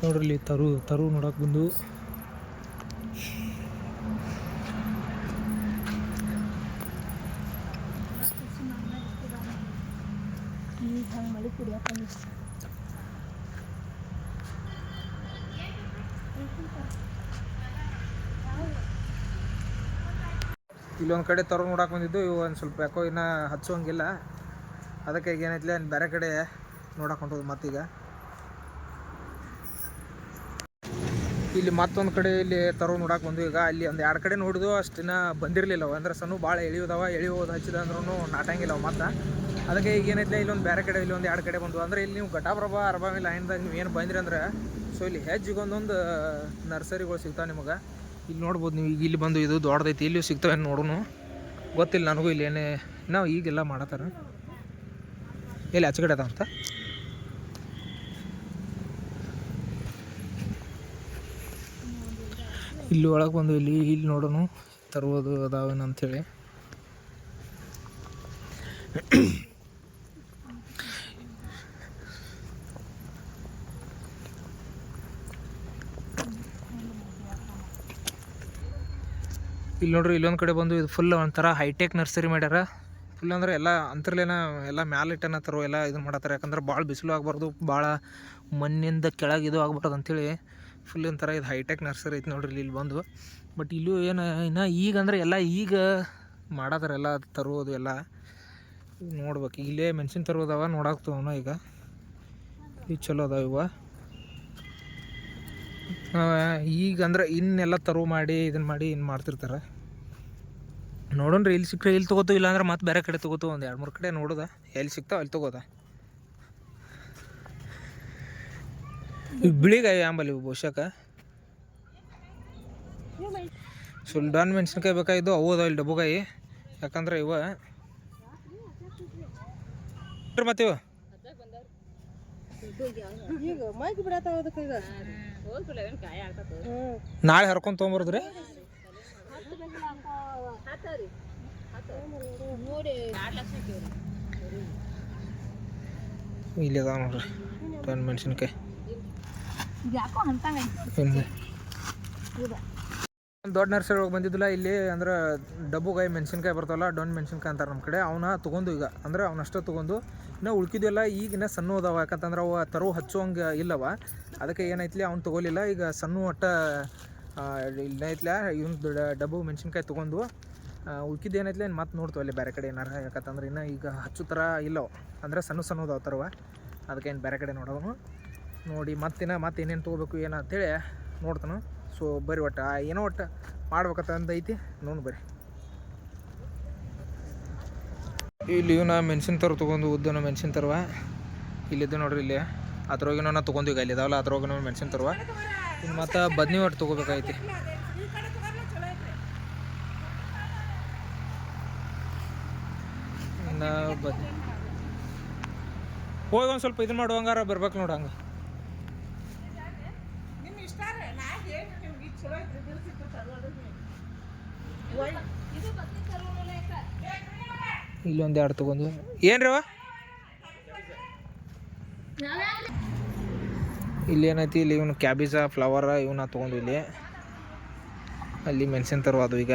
ನೋಡ್ರಿ ಇಲ್ಲಿ ತರು ತರು ನೋಡಕ್ ಬಂದು. ಇಲ್ಲೊಂದ್ ಕಡೆ ತರು ನೋಡಕ್ ಬಂದಿದ್ದು, ಇವು ಒಂದ್ ಸ್ವಲ್ಪ ಯಾಕೋ ಇನ್ನ ಹಚ್ಚೋಂಗಿಲ್ಲ. ಅದಕ್ಕೆ ಏನೈತಿಲ್ಲ ಬೇರೆ ಕಡೆ ನೋಡಕ್ ಹೊಂಟೋದು ಮತ್ತೀಗ. ಇಲ್ಲಿ ಮತ್ತೊಂದು ಕಡೆ ಇಲ್ಲಿ ತರೋ ನೋಡಕ್ಕೆ ಬಂದು ಈಗ ಅಲ್ಲಿ ಒಂದು ಎರಡು ಕಡೆ ನೋಡಿದ್ವು ಅಷ್ಟಿನ ಬಂದಿರಲಿಲ್ಲ ಅಂದ್ರೆ ಸಣ್ಣ ಭಾಳ ಎಳಿಯೋದವ ಎಳಿಯೋದು ಹಚ್ಚಿದ ಅಂದ್ರೂ ನಾಟಂಗಿಲ್ಲ ಮತ್ತೆ ಅದಕ್ಕೆ ಈಗ ಏನೈತಿಲ್ಲ ಇಲ್ಲೊಂದು ಬೇರೆ ಕಡೆ ಇಲ್ಲಿ ಒಂದು ಎರಡು ಕಡೆ ಬಂದು ಅಂದರೆ ಇಲ್ಲಿ ನೀವು ಘಟಾಪ್ರಭಾ, ಅರಬಾವಿ ಲೈನ್ದಾಗ ನೀವು ಏನು ಬಂದ್ರಿ ಅಂದ್ರೆ ಸೊ ಇಲ್ಲಿ ಹೆಜ್ಜಿಗೆ ಒಂದೊಂದು ನರ್ಸರಿಗಳು ಸಿಗ್ತಾವೆ ನಿಮಗೆ. ಇಲ್ಲಿ ನೋಡ್ಬೋದು ನೀವು, ಈಗ ಇಲ್ಲಿ ಬಂದು ಇದು ದೊಡ್ಡದೈತಿ ಇಲ್ಲಿ ಸಿಗ್ತಾವೆ ನೋಡೋನು. ಗೊತ್ತಿಲ್ಲ ನನಗೂ ಇಲ್ಲಿ ಏನೇ, ನಾವು ಈಗೆಲ್ಲ ಮಾಡತ್ತಾರ ಎಲ್ಲಿ, ಆಚೆ ಅದ ಅಂತ ಇಲ್ಲಿ ಒಳಗೆ ಬಂದು ಇಲ್ಲಿ ಇಲ್ಲಿ ನೋಡೋನು ತರುವುದು ಅದಾವೇನು ಅಂಥೇಳಿ ಇಲ್ಲಿ ನೋಡ್ರಿ, ಇಲ್ಲೊಂದು ಕಡೆ ಬಂದು ಇದು ಫುಲ್ ಒಂಥರ ಹೈಟೆಕ್ ನರ್ಸರಿ ಮಾಡ್ಯಾರ. ಫುಲ್ ಅಂದ್ರೆ ಎಲ್ಲ ಅಂತರ್ಲೇನ ಎಲ್ಲ ಮ್ಯಾಲಿಟ್ಟನ ತರೋ ಎಲ್ಲ ಇದನ್ನ ಮಾಡತ್ತಾರ. ಯಾಕಂದ್ರೆ ಭಾಳ ಬಿಸಿಲು ಆಗಬಾರ್ದು ಭಾಳ ಮಣ್ಣಿಂದ ಕೆಳಗೆ ಇದು ಆಗ್ಬಿಟ್ಟದಂಥೇಳಿ ಅಂತೇಳಿ ಫುಲ್ ಒಂಥರ ಇದು ಹೈಟೆಕ್ ನರ್ಸರಿ ಐತೆ ನೋಡ್ರಿ ಇಲ್ಲಿ ಬಂದು. ಬಟ್ ಇಲ್ಲೂ ಏನು, ಇನ್ನು ಈಗ ಅಂದ್ರೆ ಎಲ್ಲ ಈಗ ಎಲ್ಲ ತರುವುದು ಎಲ್ಲ. ನೋಡ್ಬೇಕು. ಇಲ್ಲೇ ಮೆಣಸಿನ ತರೋದವ ನೋಡಾಕ್ತವನ ಈಗ. ಈಗ ಚಲೋ ಅದಾವ ಇವ. ಈಗ ಅಂದ್ರೆ ಇನ್ನೆಲ್ಲ ತರು ಮಾಡಿ ಇದನ್ನ ಮಾಡಿ ಇನ್ನು ಮಾಡ್ತಿರ್ತಾರೆ. ನೋಡೋಣ್ರಿ, ಇಲ್ಲಿ ಸಿಕ್ಕರೆ ಇಲ್ಲಿ ತೊಗೋತು ಇಲ್ಲಾಂದ್ರೆ ಮತ್ತೆ ಬೇರೆ ಕಡೆ ತೊಗೋತು ಒಂದು ಎರಡು ಮೂರು ಕಡೆ ನೋಡೋದ. ಎಲ್ಲಿ ಸಿಗ್ತಾವ ಅಲ್ಲಿ ತೊಗೋದ. ಬಿಳಿಗಾಯಿ ಆಂಬಲ್ಲಿ ಇವು ಬಹುಶಃ ಡಾನ್ ಮೆಣಸಿನ್ಕಾಯಿ ಬೇಕಾಗಿದ್ದು ಅವು ಅದಾವ ಇಲ್ಲಿ ಡಬ್ಬುಗಾಯಿ ಯಾಕಂದ್ರೆ ಇವ ಮತ್ತೆ ಇವ? ಈಗ ಮೈಕ್ ಬಿಡತ್ತಾವ ಅದಕ್ಕೆ ಈಗ? ನಾಳೆ ಹರ್ಕೊಂಡು ತೊಗೊಂಬರ್ದ್ರಿ? ಇಲ್ಲಿ ಅದಾವ ನೋಡ್ರಿ ಡಾನ್ ಮೆಣಸಿನ್ಕಾಯಿ. ದೊಡ್ಡ ನರ್ಸರಿ ಹೋಗಿ ಬಂದಿದ್ದಿಲ್ಲ ಇಲ್ಲಿ ಅಂದ್ರೆ ಡಬ್ಬುಗಾಯಿ ಮೆಣಸಿನ್ಕಾಯಿ ಬರ್ತಾವಲ್ಲ ಡೊಣ್ ಮೆಣಸಿನ್ಕಾಯಿ ಅಂತಾರೆ ನಮ್ಮ ಕಡೆ. ಅವನ್ನ ತೊಗೊಂಡು ಈಗ. ಅಂದ್ರೆ ಅವನಷ್ಟೇ ತೊಗೊಂಡು. ಇನ್ನು ಉಳ್ಕಿದ್ವೆಲ್ಲ ಈಗಿನ ಸಣ್ಣ ಅದಾವ. ಯಾಕಂತಂದ್ರೆ ಅವ ತರು ಹಚ್ಚುವಂಗೆ ಇಲ್ಲವ. ಅದಕ್ಕೆ ಏನೈತ್ಲಿ ಅವ್ನು ತೊಗೊಲಿಲ್ಲ. ಈಗ ಸಣ್ಣ ಒಟ್ಟ ಇಲ್ಲ ಐತ್ಲ ಇವ್ನ ಡಬ್ಬು ಮೆಣಸಿನ್ಕಾಯಿ ತೊಗೊಂಡು ಉಳ್ಕಿದ್ದು ಏನು ಮತ್ತೆ ನೋಡ್ತೀವಿ ಅಲ್ಲಿ ಬೇರೆ ಕಡೆ ಏನಾರ. ಯಾಕಂತಂದ್ರೆ ಇನ್ನು ಈಗ ಹಚ್ಚು ಥರ ಇಲ್ಲವ. ಅಂದ್ರೆ ಸಣ್ಣ ಸಣ್ಣ ಅದಾವ ತರವ. ಅದಕ್ಕೆ ಏನು ಬೇರೆ ಕಡೆ ನೋಡೋನು. ನೋಡಿ ಮತ್ತಿನ ಮತ್ತೆ ಏನೇನು ತೊಗೋಬೇಕು, ಏನು ಅಂತೇಳಿ ನೋಡ್ತಾನೆ. ಸೊ ಬರ್ರಿ ಒಟ್ಟು. ಏನೋ ಒಟ್ಟು ಮಾಡ್ಬೇಕಂತ ಐತಿ. ನೋಡು ಬರ್ರಿ. ಇಲ್ಲಿ ಇವನ ಮೆಣಸಿನ ತರು ತೊಗೊಂಡು ಉದ್ದನ ಮೆಣಸಿನ ತರುವ. ಇಲ್ಲಿದ್ದು ನೋಡ್ರಿ ಇಲ್ಲಿ. ಅದ್ರೊಳಗಿನ ನಾನು ತೊಗೊಂಡು ಈಗ ಇಲ್ಲಿ ಇದಾವಲ್ಲ ಅದ್ರೊಳಗಿನ ಮೆಣಸಿನ ತರುವ. ಇನ್ನು ಮತ್ತು ಬದ್ನಿ ಒಟ್ಟು ತೊಗೋಬೇಕಾಯ್ತಿ ಇನ್ನು ಬದ್ನಿ ಹೋಗಿ ಒಂದು ಸ್ವಲ್ಪ ಇದನ್ನ ಮಾಡುವಂಗಾರ ಬರ್ಬೇಕು ನೋಡು ಹಂಗೆ ಇಲ್ಲೊಂದು ಎರಡು ತಗೊಂಡು. ಏನು ರೀ ಇಲ್ಲಿ ಏನೈತಿ? ಇಲ್ಲಿ ಇವನು ಕ್ಯಾಬೇಜ ಫ್ಲವರ ಇವನ್ನ ತೊಗೊಂಡು ಇಲ್ಲಿ. ಅಲ್ಲಿ ಮೆಣಸಿನ ತರುವ ಅದು ಈಗ.